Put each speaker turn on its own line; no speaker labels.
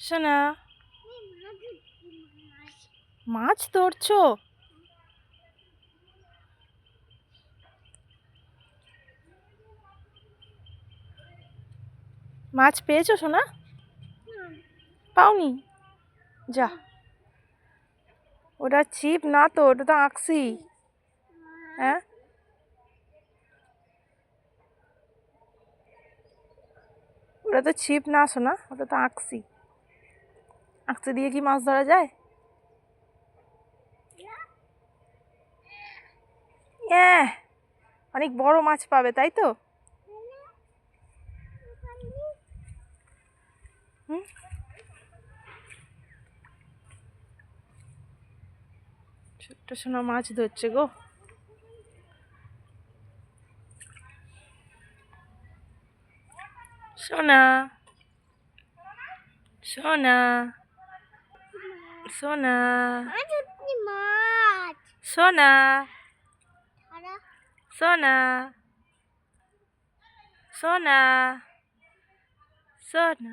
শোনা। মাছ ধরছো? মাছ পেয়েছ সোনা? পাওনি। যা। ওটা ছিপ না তো, ওটা তো আঁকছি। হ্যাঁ? ওটা তো ছিপ না শোনা ওটা তো আঁকছি। আঁকছি দিয়ে কি মাছ ধরা যায়? হ্যাঁ অনেক বড় মাছ পাবে, তাই তো? হুম? ছোট্ট সোনা মাছ ধরছে গো। সোনা সোনা। সোনা সোনা সোনা সোনা সোনা